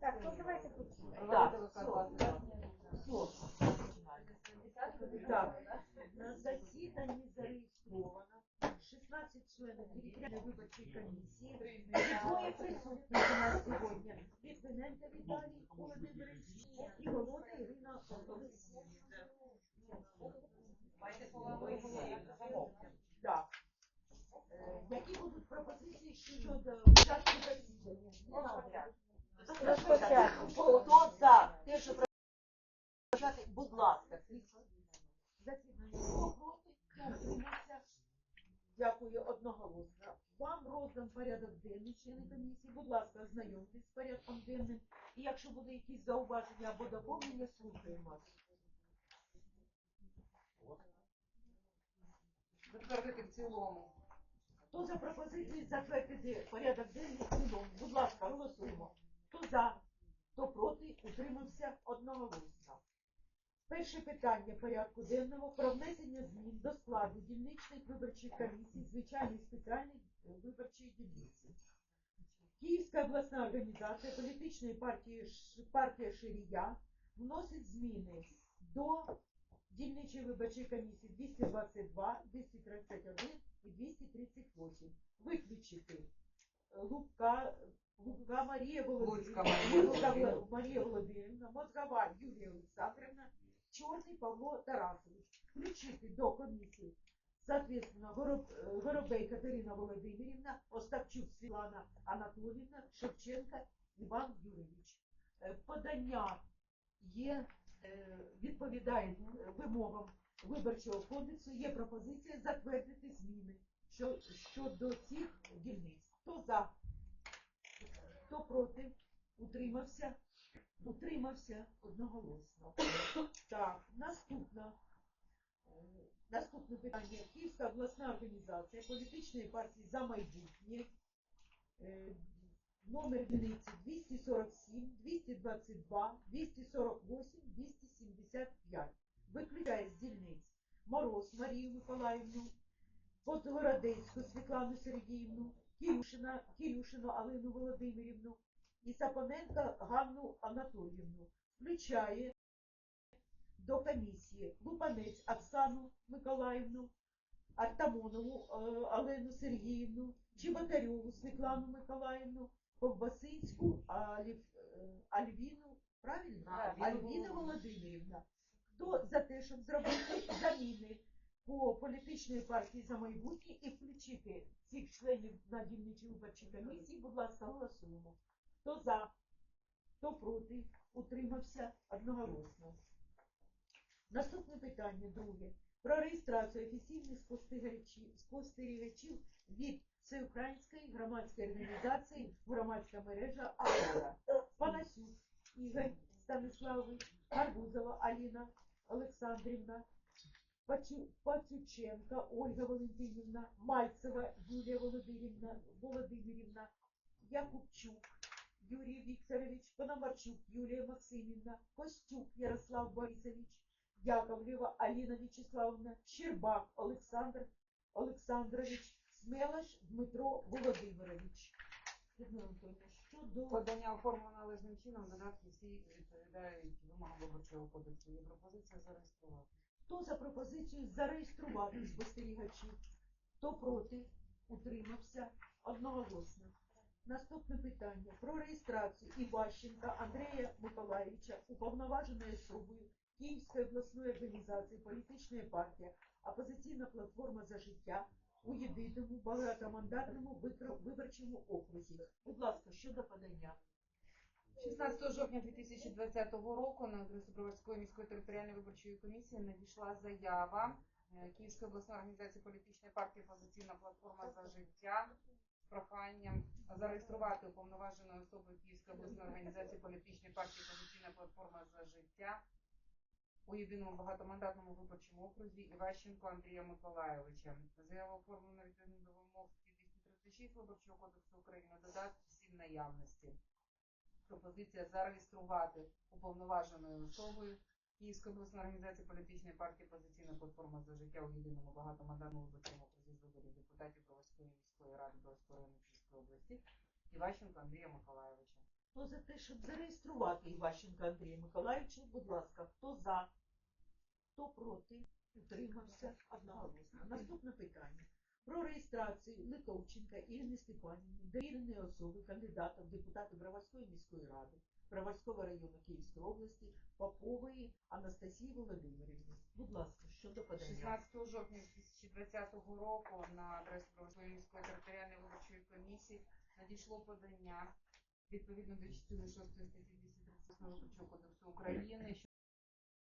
Так, ну давайте тут. Так, Так, на засіданні зареєстровано 16 членів територіальної виборчої комісії. Двоє присутні у нас сьогодні. Літвиненко Віталій Володимирович і Голода Ірина. Так. Е, Які будуть пропозиції щодо початку засідання? Хто за те, що бажати, будь ласка, Засідання було проти, хто утримався? Дякую одноголосно. Вам роздан порядок денний, члени комісії. Будь ласка, ознайомтесь з порядком денним. І якщо буде якісь зауваження або доповнення, слухаємо вас. Затвердити в цілому. Хто за пропозицію затвердити порядок денний в цілому? Будь ласка, голосуємо. Хто за, хто проти, утримався одноголосно. Перше питання порядку денного про внесення змін до складу дільничних виборчих комісій звичайної спеціальної виборчої дільниці. Київська обласна організація політичної партії партія Ширія вносить зміни до дільничої виборчої комісії 222, 231 і 238. Виключити е, Лубка, Лубка Марія Володимирівна, Марія Володимирівна, Мозгова Юлія Олександрівна, Чорний Павло Тарасович. Включити до комісії, соответственно, Гороб, е, Горобей Катерина Володимирівна, Остапчук Світлана Анатоліївна, Шевченка Іван Юрійович. Е, Подання є, е, відповідає вимогам Виборчого кодексу, є пропозиція затвердити зміни щодо цих дільниць. Хто за? Хто проти? Утримався? Утримався одноголосно. Так, наступна. е, Наступне питання. Київська обласна організація політичної партії за майбутнє. е, Номер дільниці 247, 222, 248, 275. Виключає з дільниць Мороз Марію Миколаївну, Подгородецьку Світлану Сергіївну, Кирюшина, Кирюшину Алину Володимирівну і Сапоненка Ганну Анатоліївну. Включає до комісії Лупанець Оксану Миколаївну, Артамонову е, Олену Сергіївну, Чеботарьову Світлану Миколаївну, Ковбасинську Алів, е, Альвіну, правильно? Альвіну Альвіна Володимирівна. Хто за те, щоб зробити заміни по політичної партії за майбутнє і включити цих членів на дільничі виборчі комісії, будь ласка, голосуємо. Хто за, хто проти, утримався одноголосно. Наступне питання, друге. Про реєстрацію офіційних спостерігачів, від Всеукраїнської громадської організації громадська мережа Агора. Панасюк Ігор Станиславович, Гарбузова Аліна Олександрівна, Пацю- Пацюченка Ольга Валентинівна, Мальцева Юлія Володимирівна, Володимирівна, Якубчук Юрій Вікторович, Пономарчук Юлія Максимівна, Костюк Ярослав Борисович, Яковлєва Аліна Вячеславовна, Щербак Олександр Олександрович, Смелаш Дмитро Володимирович. Щодо Подання оформлено належним чином, додатки всі відповідають вимогам виборчого кодексу. Є пропозиція зареєструвати. Хто за пропозицію зареєструвати спостерігачів? Хто проти? Утримався одноголосно. Наступне питання про реєстрацію Іващенка Андрія Миколаївича уповноваженою особою Київської обласної організації політичної партії Опозиційна платформа за життя у єдиному багатомандатному виборчому окрузі. Будь ласка, щодо подання. 16 жовтня 2020 року на адресу Броварської міської територіальної виборчої комісії надійшла заява е, Київської обласної організації політичної партії Опозиційна платформа за життя проханням зареєструвати уповноваженою особою Київської обласної організації політичної партії Опозиційна платформа за життя у єдиному багатомандатному виборчому окрузі Іващенко Андрія Миколайовича. Заява оформлена відповідно до вимог 236 Виборчого кодексу України, додати всі в наявності. Пропозиція зареєструвати уповноваженою особою Київської обласної організації політичної партії «Опозиційна платформа за життя» у єдиному багатомандатному виборчому окрузі з виборів депутатів Броварської міської ради Броварської Київської області Іващенко Андрія Миколайовича. Хто за те, щоб зареєструвати Іващенка Андрія Миколаївича, будь ласка, хто за, хто проти, утримався одноголосно. Наступне питання. Про реєстрацію Литовченка Ірини Степанівни, довіреної особи кандидата в депутати Броварської міської ради, Броварського району Київської області, Попової Анастасії Володимирівни. Будь ласка, щодо подання. 16 жовтня 2020 року на адресу Броварської міської територіальної виборчої комісії надійшло подання відповідно до частини 6 статті 238 Виборчого кодексу України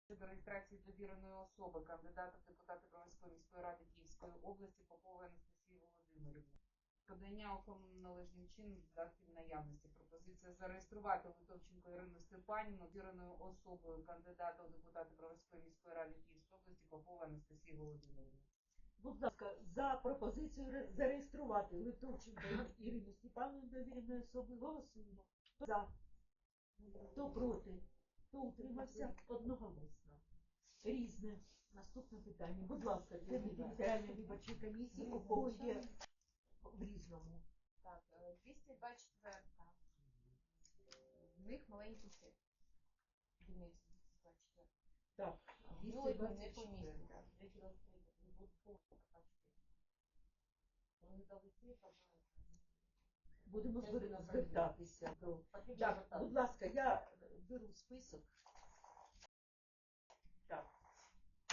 щодо реєстрації довіреної особи кандидата в депутати Броварської міської ради Київської області Попової Анастасії Володимирівни. Подання належним чином додатків наявності. Пропозиція зареєструвати Литовченко Ірину Степанівну довіреною особою кандидата у депутати Броварської міської ради Київської області Попової Анастасії Володимирівни. Будь ласка, за пропозицію зареєструвати Литовченка Ірину Степановну довіреною особою голосуємо. Хто за? Хто проти? Хто утримався? Одноголосно. Різне. Наступне питання. Будь ласка, члени територіальної виборчої комісії, у кого є в різному. Так, е, 224. Них маленький сет. Дільниці 224. Так, Бюлетні не 224. помістяться. Будемо звер- звертатися до. Потрібно Так, звертатися. будь ласка, я беру список. Так.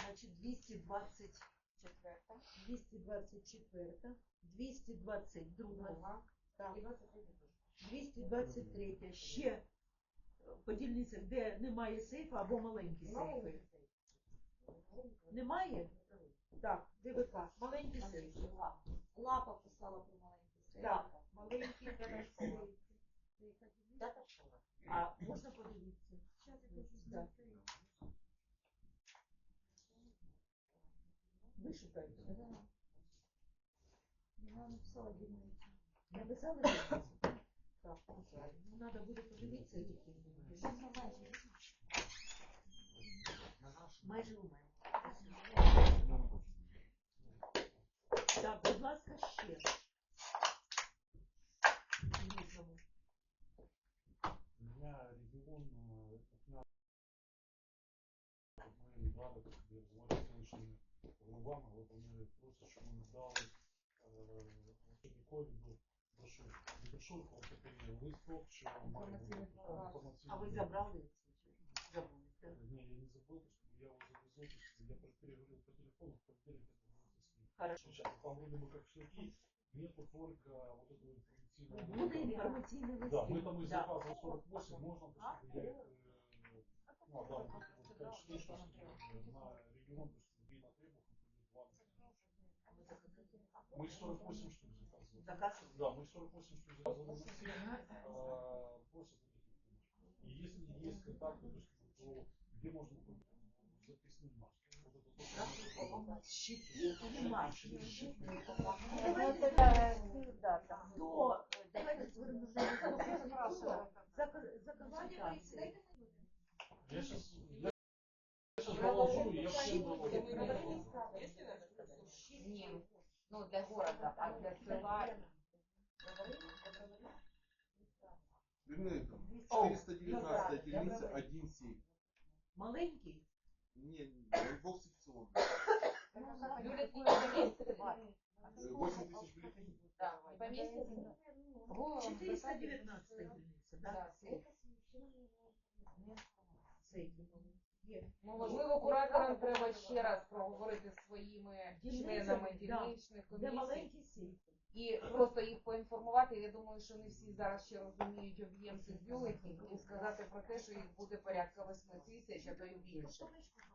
Значить, 220. Четверта. 224, 222, так, І 23 теж. 223. Ще по дільницях, де немає сейфа або маленькі сейфи. Немає? Так, ДВК, маленькі сейфи. Лапа писала про маленький сейф. Так, маленькі сейфи. А можна подивитися? Да. знайти. Вишукайте. Я написала дільницю. Написали дільницю? Так, ну, ну, треба буде подивитися, які майже. Майже у мене. Так, будь ласка, ще. В різному. У меня регион, э, это к нам, вот мы рада, как я говорю, слышали губами, вот они просят, щоб ми дали Ковіду брошурку. Не брошурку, а такий листок, чи Інформаційний програм. А ви забрали ці? Забули, так? Не, я не забыл, потому что я его завезу, то есть я просто переговорил по телефону, в понедельник это будет с ним. Хорошо. Сейчас там вроде бы как шаги, нету только вот этого информационного Буде листа. інформаційний лист. Да, мы там из Да. заказа 48 можно, потому что я их, э, ну, отдам вот эти вот пять штук, что э, на регион, то есть где на требух, будет 20. Мы 48 штук заказывали. Заказували? Да, мы 48 штук заказывали на всех, а, просят этих помощь. И если есть контакты, то есть, то где можно будет записный маски. Вот это то, что мы- Щити і маски. Щити. Ну, это, да, там. До, е, давайте звернемося до Кузьмічова. За, за консультацію. Я сейчас, я сейчас доложу, и я всем доложу. Ні, ну для города, а для села Вернее, там, О, 419 дельница, один сейф. Маленький? Не, не двухсекционный. бюлетні не помістяться. Э, 8 тысяч бюллетеней. Да, не помістяться. Во, 419 дільниця, так? Да, сейф. Сейф. Є. Ну, можливо, кураторам треба ще раз проговорити зі своїми членами дільничних комісій і просто їх поінформувати. Я думаю, що не всі зараз ще розуміють об'єм цих бюлетнів і сказати про те, що їх буде порядка 8 тисяч, а то й більше.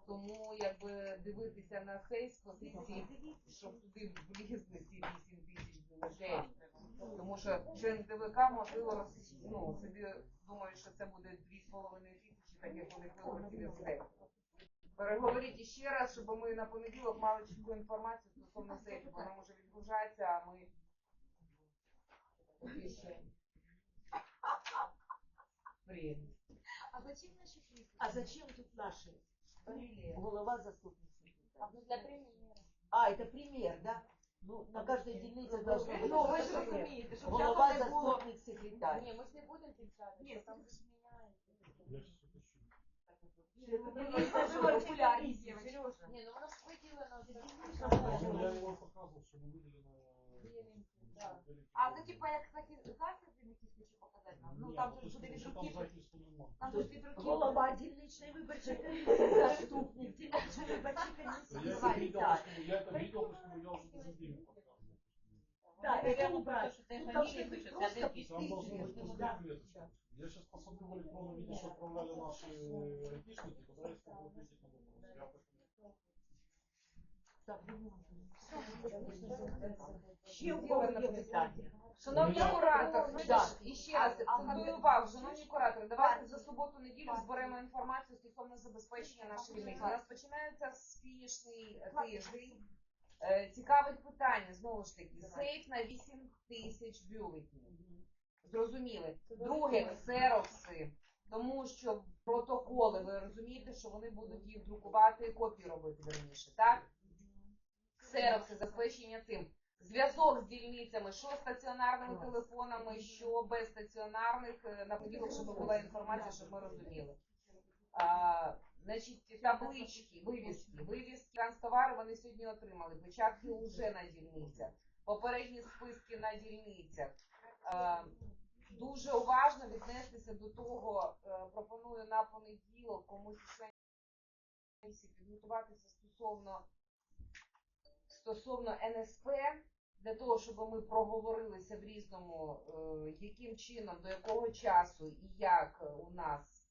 Тому якби дивитися на цей з позиції, щоб туди влізли ці 8 тисяч бюлетенів. Тому що член ДВК можливо ну, собі думають, що це буде 2,5 тисячі, так як у них виборців і все. Переговоріть іще раз, щоб ми на понеділок мали чітку інформацію стосовно сейфу, бо вона може відгружатися, а ми поки ще підприємність. А зачем наші прізвища? А зачем тут наши? Фамілія. Голова заступник А секретаря. ну для приміру. А, это пример, да? Ну, на каждой дельнице должно быть Ну, ви ж пример. розумієте, щоб Голова часом не було. заступник секретаря. Ні, ми ж не будемо писати, Ні, що там ж міняється. Я сейчас уточню. Це ж популярність, Сережа. Ні, ну воно ж виділено. Ну, я его показывал, что мы выделено... Да. выделили- А це типа як захист захист він якийсь хоче показати нам? Ну Нет, там то же есть, ж буде від что руки. Там захисту нема. Там же ж від руки. Голова дільничної виборчої комісії, заступник дільничної виборчої Я комісії. это видел, Так. поскольку- я это видел, поскольку я уже за день показывал. Так, це убрати. Тут Тут должны быть просто Там должно быть підписи. пустые Да. клеточки. Я сейчас посмотрю в электронном виде, что отправляли наши айтишники, тогда я смогу ответить на вопрос. Я поэтому- Ще у кого є питання? Шановні Ну, я- куратори, Да. і ще раз акцентую увагу, шановні куратори, давайте за суботу-неділю зберемо інформацію стосовно забезпечення наших дільниць. У нас починається з фінішний тиждень. Е, Цікавить питання, знову ж таки, сейф на 8 тисяч бюлетнів. Зрозуміли. Друге, ксерокси. Тому що протоколи, ви розумієте, що вони будуть їх друкувати, копії робити верніше, так? Ксерокси, забезпечення цим. Зв'язок з дільницями, що стаціонарними телефонами, що без стаціонарних, е, на поділок, щоб була інформація, щоб ми розуміли. Значить, таблички, вивіски, вивіски канцтовари вони сьогодні отримали. Печатки вже на дільницях, попередні списки на дільницях. А, дуже уважно віднестися до того, е, пропоную на понеділок комусь членів підготуватися стосовно стосовно НСП, для того, щоб ми проговорилися в різному, е, яким чином, до якого часу і як у нас е,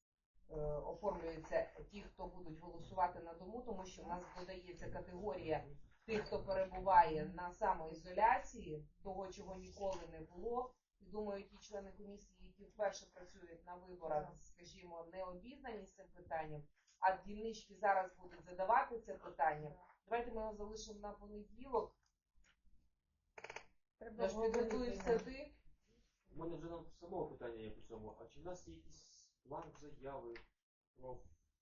оформлюються ті, хто будуть голосувати на дому, тому що в нас додається категорія тих, хто перебуває на самоізоляції, того, чого ніколи не було. І думаю, ті члени комісії, які вперше працюють на виборах, скажімо, не обізнані з цим питанням, а дільнички зараз будуть задавати це питання. Давайте ми його залишимо на понеділок. Тож підготуєшся ти. У мене вже нам самого питання є по цьому. А чи в нас є якийсь план заяви про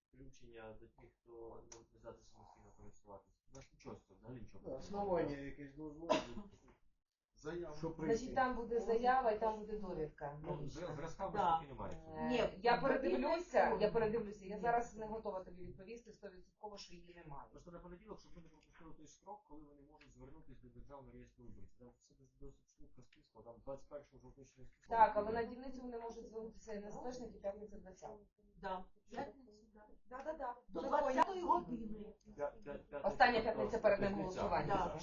включення до тих, хто не здатний самостійно користуватися? У нас нічого взагалі нічого. Основання якесь должно бути. Заява. Що Значить, там буде заява і там буде довідка. Ну, з- зразка в Да. немає. Е, Ні, я передивлюся, я передивлюся. Я зараз не готова тобі відповісти 100% що її немає. Просто на понеділок, щоб ми не пропустили той строк, коли вони можуть звернутися до державного реєстру виборців. Там все дос- досить швидко списано, там 21 вже уточнений список. Так, але на дільницю вони можуть звернутися і НСПшники п'ятниця 20. Да. До 20 години. П'я- п'я- п'ятниця Остання п'ятниця перед ним голосування.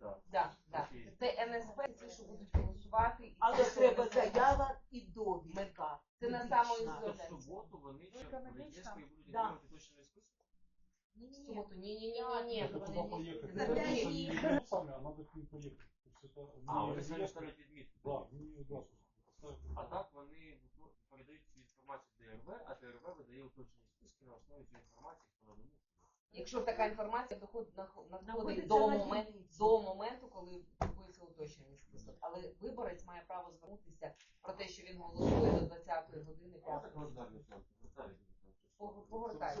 Да. Да, да. Це НСП, ті, що будуть голосувати. Але треба заява і довідка. Це на самоізоляцію. Тобто в суботу вони ще в реєстрі будуть отримати точний список? В суботу. За а не вони самі ставлять да. А так вони ну, передають цю інформацію ДРВ, а ДРВ видає уточнені списки на основі цієї інформації, хто на дому. Якщо така інформація доходить надходить до на моменту, до моменту, коли уточнений список. Але виборець має право звернутися про те, що він голосує до 20-ї години А так п'ятниці. роздалі там, роздалі. Пог- Погортай.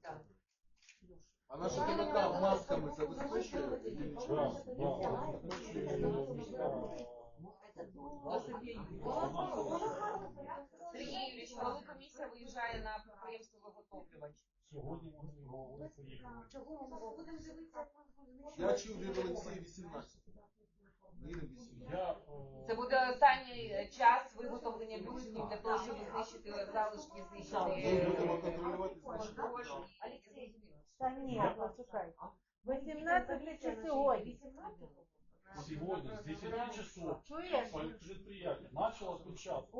Так. А наша ТВК масками забезпечує? Сергій Юрійович, коли комісія виїжджає на підприємство виготовлювач? Сьогодні вони його приїхали. Чого ми будемо дивитися? Я чув від Олексія 18. Я, е, Це буде останній час виготовлення бюлетнів для того, щоб знищити залишки, Ми знищити будемо е, контролювати значить. контроль. Олексій. Та ні, почекай. 18 чи сьогодні? Сегодня с 10 часов предприятие начало печатать.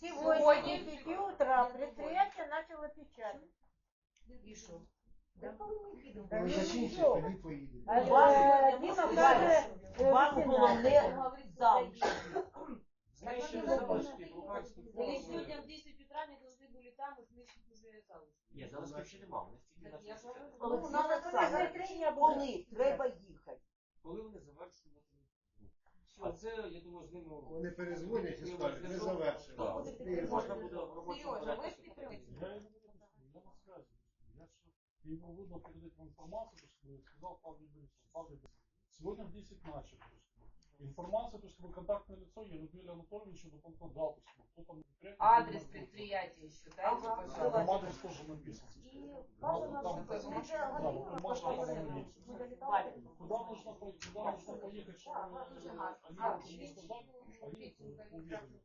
Сегодня Сегодня. с 10 утра предприятие начало печатать. І що? Да ну зачиньте, нічого. тоді поїдете. А е, Діма каже, Вам 18. головне залишки, Луганський Вони фронт. сьогодні в 10 утра не должны були там і знищити вже залишки. Ні, залишків ще нема, вони стільки Так на я все. говорю. Олексій Ну, Олександрович, завтра буде. коли треба їхати? Коли вони завершують А це, я думаю, з ними Вони перезвонять і скажуть, ми завершили. Так. І Можна буде в робочому Сережа, ви порядку. підтримуєте? Я ему я же ему выдал перед этим информацию, то, что сказал Павел Борисович. Павел Борисович, Сегодня в 10 начали. То есть, информация, то есть, вы контактное лицо, я Людмиле Анатольевичу дополнительно дал, то есть, кто там предприятие, Адрес кто там предприятия еще дайте, Ага, будет. пожалуйста. Там адрес тоже написан. И Там- бажано, там- щоб там- це да, Галина бумажка потім там есть. ми долітали. Куда нужно, по- куда нужно поехать, чтобы Да, э, дуже они гарно. А, будут сказать, они уверены.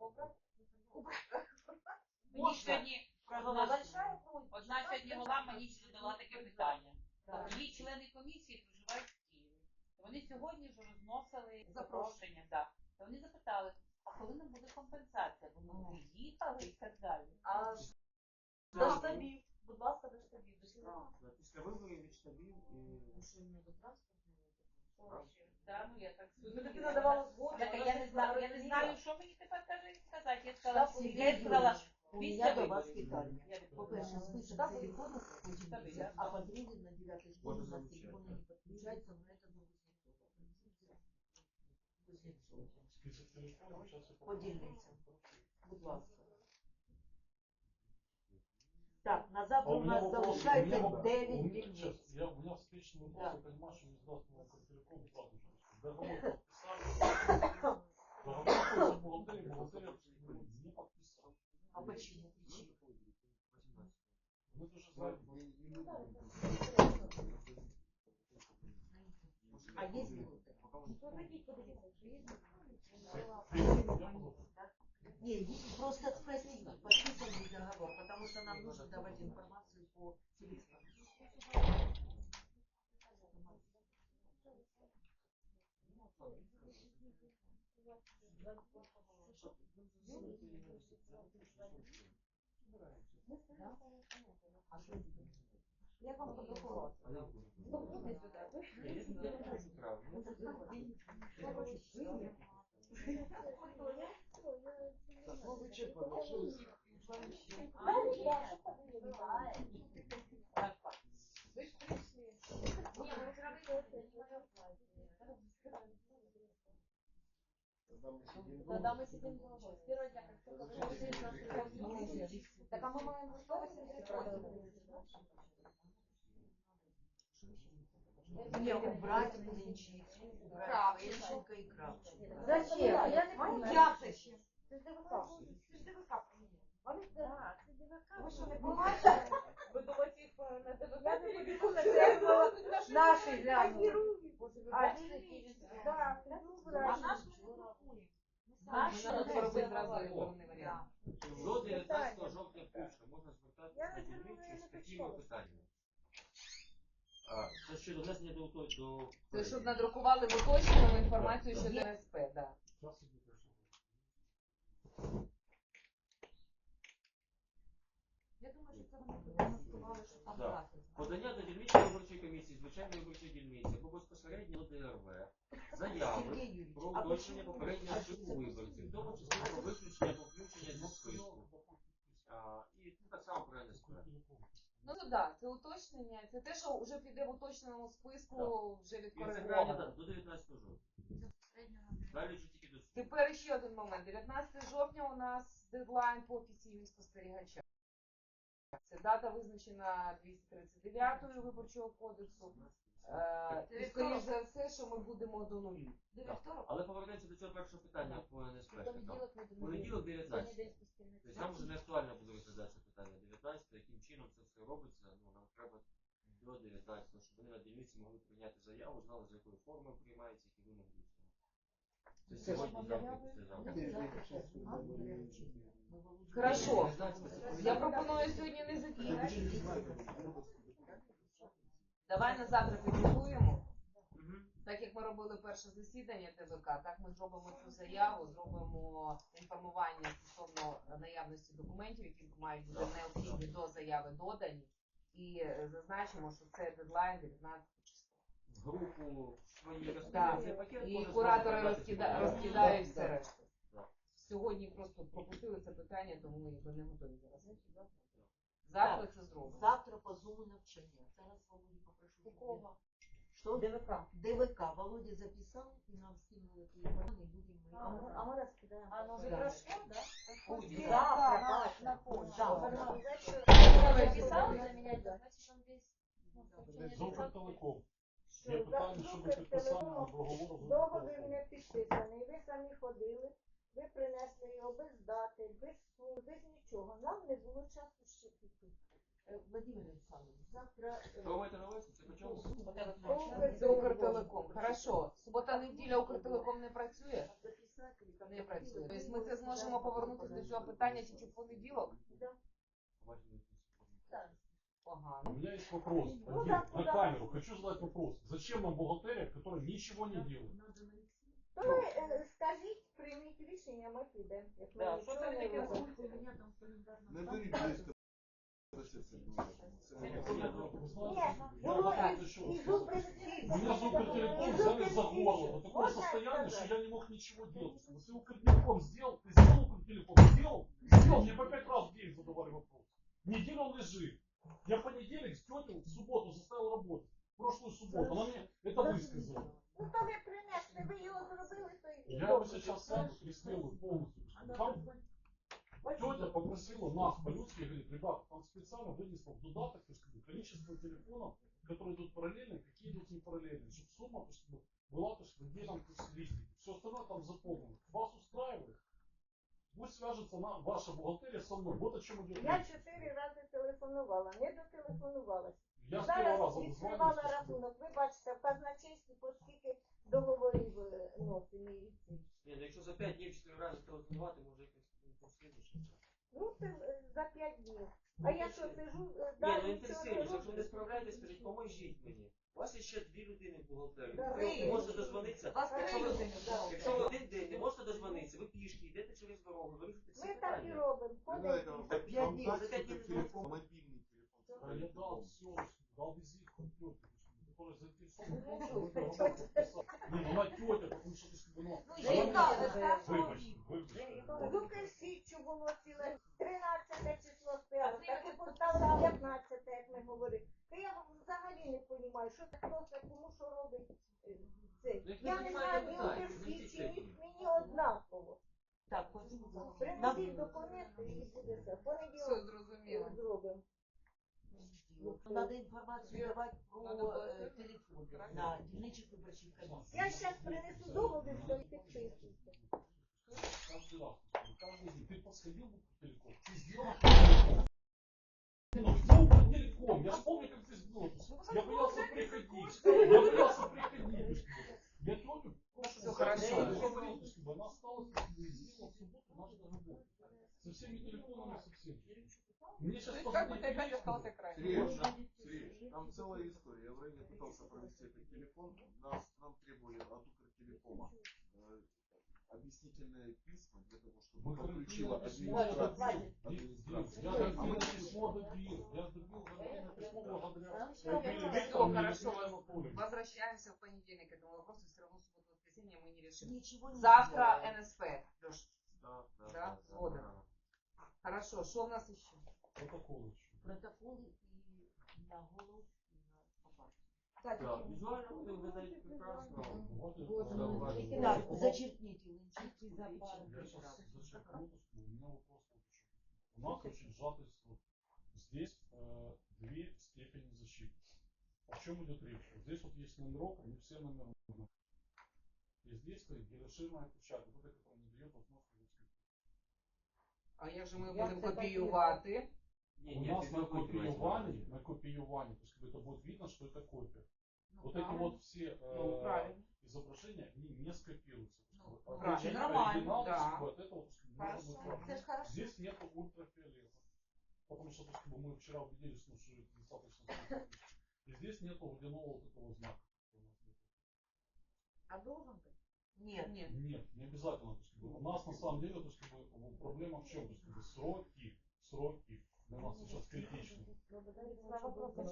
Мені сьогодні одна, Большая просьба. одна сьогодні голова мені задала таке питання. Так. Її члени комісії проживають в Києві. вони сьогодні вже розносили Запрошення. Да. То вони запитали, а коли нам буде компенсація? Бо ми приїхали і так далі. А до штабів, будь ласка, до штабів. До штабів. Після виборів від штабів і Да, ну я так Ну, я не ж знаю, я не знаю, що мені тепер каже сказати. Я сказала, Штаб я сказала, після до вас виборів. питання. Я По-перше, список а по-друге, на 9 Можно школе у нас замечать, не Кузнецова Кузнецова. Список телефонов, сейчас я По дільницям. Будь ласка. Так, на завтра А у у меня нас вопрос, залишається у меня- у 9 меня дільниць. сейчас, я, у меня встречный вопрос, Да. я понимаю, что не сдаст мне телеком сразу же. Договор подписали. Договор с бухгалтерией, бухгалтерия не подписала. А почему? Причина? Мы тоже знаем. А есть минуты? Не, есть просто спросить, подписан ли договор, потому что нам нужно давать информацию по телефону. А что это? Як вам подрахувати? Ну, вичерпано, що Ви ж прийшли. Ні, ми вчора Тогда мы сидим с первого дня, как только вы пришли с нашей комиссии. Так а мы маем 188 Не, убрать Млинчицу, убрать Кравченко. И Кравченко. Зачем? Я не понимаю. Зачем? Це ж ДВК. Це ж ДВК. Вони так, це ДВК. Ви що, не бачите? Ви думаєте, їх на ДВК переведу на це? Наші глянули. А дільниці? Так, А наш не рахує. Наш робити зразу електронний варіант. До 19 жовтня включно можна звертатися на дільницю з такими питаннями. А, Це щодо внесення до до- до Це щоб надрукували в уточнену інформацію щодо СП, да. Сейчас. Я думаю, що це вони продемонстрували, що там Да. графік. подання до дільничної виборчої комісії, звичайної виборчої дільниці або безпосередньо до ДРВ, заяви про а уточнення почему? попереднього списку виборців, в тому числі про виключення або включення зі списку. А, І ну, так само про НСП. Ну то да, це уточнення, це те, що вже піде в уточненому списку, вже І це крайня дата до 19 жовтня. Далі вже тільки до суду. Тепер ще один момент. 19 жовтня у нас дедлайн по офіційним спостерігачам. Це дата визначена 239 виборчого кодексу. Е, і скоріш за все, що ми будемо до нулі. Але повернемося до цього першого питання по НСП. Там. Понеділок ми Понеділок 19. Тобто нам вже не актуально буде розглядатися питання 19, яким чином це все робиться. Ну нам треба до 19, щоб вони на дільниці могли прийняти заяву, знали, з якою формою приймається, які вимоги до цього. Це сьогодні, завтра, післязавтра. Хорошо. Я пропоную сьогодні не закінчити. Давай на завтра підготуємо. Так як ми робили перше засідання ТВК, так ми зробимо цю заяву, зробимо інформування стосовно наявності документів, які мають бути необхідні до заяви додані, і зазначимо, що це дедлайн 19 числа. Групу свої розкидають цей пакет. І куратори розкида... розкидають все решту. Так. Сьогодні просто пропустили це питання, тому якби не готові зараз. Завтра це зробимо. Завтра по зуму навчання. Зараз Володі попрошу. У кого? Что? ДВК. ДВК. Володя записал и нам скинул эту информацию, и будем мы... А мы, а мы раскидаем. А оно уже Да. прошло, да? Будет. Завтра, на- Катя. на почту. Завтра. Записали для меня, это значит, он весь... ну, сообщение За записал. Укртелеком. Що Є за питання щодо Укртелеком підписання договору з Договір Укртелеком. не підписаний, ви самі ходили, ви принесли його без дати, без слу, без нічого. Нам не було часу ще піти. Э, Владимир Александрович, завтра... э, Що ви маєте на увазі? Це по чому? Це Укртелеком. Хорошо. Субота, неділя Укртелеком не працює? Записать или Не працює. Тобто ми це зможемо повернутися до цього питання тільки в понеділок? Погано. У меня есть вопрос. Ну Один, да, на да. камеру. Хочу задать вопрос. Зачем нам бухгалтерия, которая ничего не делает? То ви е, скажіть, прийміть рішення, ми підемо. Як ми Да, нічого що там не таке робимо. Не беріть близько. Це все Вы знаете, Ні, я було вот і, еще і сказать. Укртелеком. Меня за Укртелеком І взяли за Укртелеком. горло до такого Можна состояния, что сказати? я не мог ничего делать. Вот ты Укртелеком сделал, ты сделал Укртелеком, сделал, сделал, мне по пять раз в день задавали вопрос. Неделю он лежит. Я в понедельник с тетей в субботу заставил работать. В прошлую субботу. Она мне это высказала. Ну то ви принесли, ви його зробили, то і Я его сейчас сам пристрелю полностью. Там тетя попросила нас по-людски, говорит, ребята, там специально вынесла в додаток, то есть, как бы, количество телефонов, которые идут параллельно, и какие идут не параллельно, чтобы сумма то есть, как бы, была то есть, в отдельном то есть, листике. Все остальное там заполнено. Вас устраивает? Пусть свяжется на, ваша бухгалтерия со мной. Вот о чем идет Я речь. чотири рази телефонувала, не дотелефонувалася. Я Зараз раза відкривала рахунок. Ви бачите, в казначействі по скільки договорів е, і ці. Ні, ну якщо за 5 днів 4 рази телефонувати, може якось послідуючи. Ну, це е, за п'ять днів. А я що сижу, е, Ні, далі ну нічого не інтересуєш, якщо ви не роблю? справляєтесь, скажіть, поможіть мені. У вас є ще дві людини в бухгалтерії. Да, Ви можете дозвонитися. Вас три Якщо ви- людини. Якщо ви один день не можете дозвонитися, ви пішки йдете через дорогу, вирішите всі Ми так і питання. робимо. Ходимо. За п'ять днів, за п'ять днів это телефон, я все, дал визит к тете, которая заинтересована в том, Ну, что вы тетя. работаете. Не, ну она тетя, потому что, то есть, ну, жінка, старшого віку. 13 число стояло, так і поставили 15, як ми говорили. То я взагалі не розумію, що це просто, кому що робить е, це. Ну, Я не знаю ні питання, Укрсіччі, ні мені однаково. Так, Принесіть документи і буде все. В Все Понеділок зрозуміло. зробимо. Надо информацию давать про Надо было э, это- телефоны Хорошо. на дільничих виборчих комісій. Я зараз принесу договір, що і підписуйте. Каждый раз, каждый день. Ты подсходил в телеком, ты сделал Ну, сделал телеком. Я ж помню, как ты сделал. Я боялся приходить. Я боялся приходить. Я тетю Все хорошо. Я говорил, то есть, как бы, она осталась и сделала в субботу нашу работу. Со всеми телефонами, со всеми. Мне сейчас То есть как бы ты опять остался крайним. Сереж, Сереж, там целая история. Я в районе пытался провести этот телефон. Нас, нам требовали от Укртелекома э, объяснительные письма для того, чтобы Мы подключила письмо администрацию. Я. Гарантийное письмо добил. Я добил письмо благодаря Все, Викторовне и хорошо. Возвращаемся в понедельник к этому вопросу. Все равно субботу-воскресенье мы не решим. Ничего не Завтра. НСП. Да, да, Да, згоден. Хорошо, что у нас еще? Протокол еще. Протоколы и на голос, и на попасть. Да, візуально вони виглядають прекрасно. Давайте, Вот, э, ну, давайте. Так, зачеркните линчики Я сейчас зачеркну, у меня вопрос вот еще. У нас очень сжатость. Вот здесь э, две степени защиты. О чем идет речь? Вот здесь вот есть номерок, не все номера. И здесь стоит героширная печать, вот эта, которая не дает возможности зацепить. А як же ми Як будемо це копіювати? Ні, У нас на не копиювании, на копиювании, то есть как бы это будет видно, что это копия. вот эти вот все э, Ну, правильно. изображения, они не скопируются. Ну, бы, правильно, нормально, оригинал, то есть, да. как бы, от этого то есть, можно будет Хорошо. правильно. Это ж хорошо. Здесь нету ультрафиолета. Потому что, то есть, как бы, мы вчера убедились, ну, что это достаточно. И здесь нету водяного вот этого знака. А должен быть? Нет. Нет. Нет, не обязательно. То есть, как бы, у нас на самом деле то есть, как бы, ну, проблема в чем? То есть, как бы, сроки, сроки для нас сейчас критичны.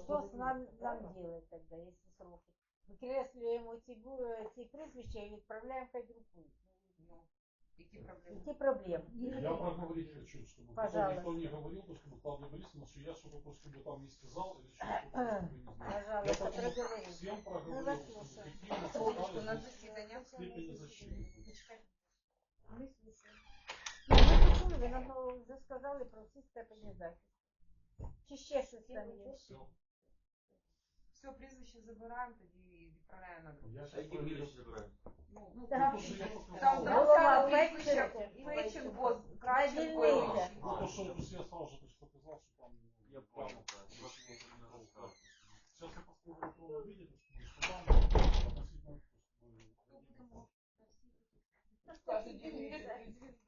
Что с нам, нам делать тогда, если сроки? Выкресливаем эти, гу- эти прізвища и отправляем хай друкують. Ну, Які проблеми? Які проблеми? Я проговорить хочу, чтобы потом Пожалуйста. никто не говорил, то, чтобы Клавдия Борисовна, что я что-то то, чтобы там не сказал или что-то, чтобы вы не знали. Я Пожалуйста, поэтому проговорите. всем Мы проговорил, вас что слушаем. какие мы Сонечко, у нас создали засідання. степени защиты. Ми слухаємо. Ну, ви нам ну, вже сказали про всі степені захисту. Чи ще щось там є? Все. Все, прізвище забираємо, тоді відправляємо на друге. Я А сейчас які прізвища забираємо? Ну, Так. То, что я только Там сказал. там Голова, саме прізвище Кравченко Звільнити. і Ну, то, что я сразу же есть, показал, что там... ну, Я понял. Просто розказую. Сейчас я посмотрю, кто вы видите, что там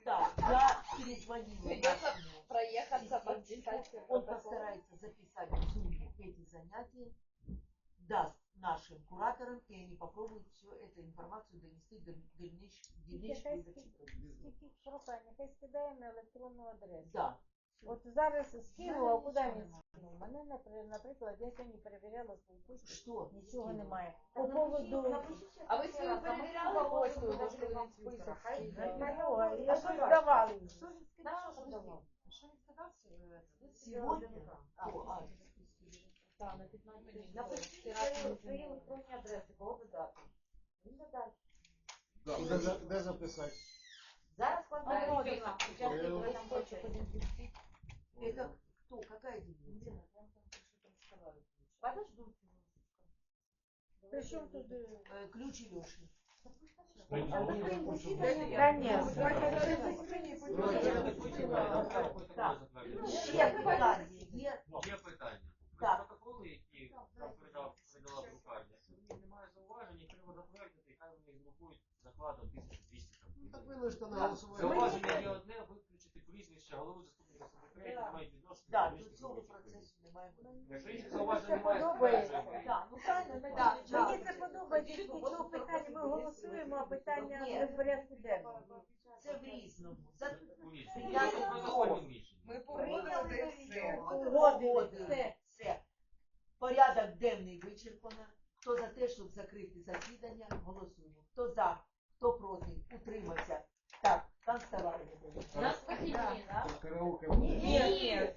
Да, я перезвонила. Придется проехаться, подписать. Он постарается записать в Zoom эти занятия, даст нашим кураторам, и они попробуют всю эту информацию донести до дальнейших дальнейших Китайский, китайский, китайский, китайский, китайский, китайский, Да. От зараз скинув, а куди він скинув? Мене, напри- наприклад, я сьогодні перевіряла свою почту, Что? нічого немає. По поводу... А ви свою перевіряли почту? Малюга, я щось давали. Що він скидав? що давав? Що він сказав? Сегодня? А, а, Так, на 15 Напишіть свої- свої електронні адреси, кого ви дати. Він додасть. Да, де, за- де записати? Зараз складається в этом процесі. это кто? Какая дивизия? Подождуть. Причому тут... е, Э, ключ Илёши. Да не, ну, я кончил. Конечно. Так. Затвердити. Ще питання є. Є питання. Так. Протоколи, які нам передав, передала друкарня, сьогодні немає зауважень, їх треба затвердити, і хай вони їх друкують закладом 1200 там. Ну, так винести на голосування. Зауваження є одне, виключити прізвище голови заступника відношення Да, до цього процесу немає. Мені це немає, подобається. ну правильно, ми Так, Мені це подобається, тільки цього питання ми голосуємо, а питання не в порядку денному. Це в різному. За. Ми погодили все. Порядок денний вичерпано. Хто за те, щоб закрити засідання, голосуємо. Хто за, хто проти, утримався, Как вставали? Нас похитили, да? Караулка. Нет.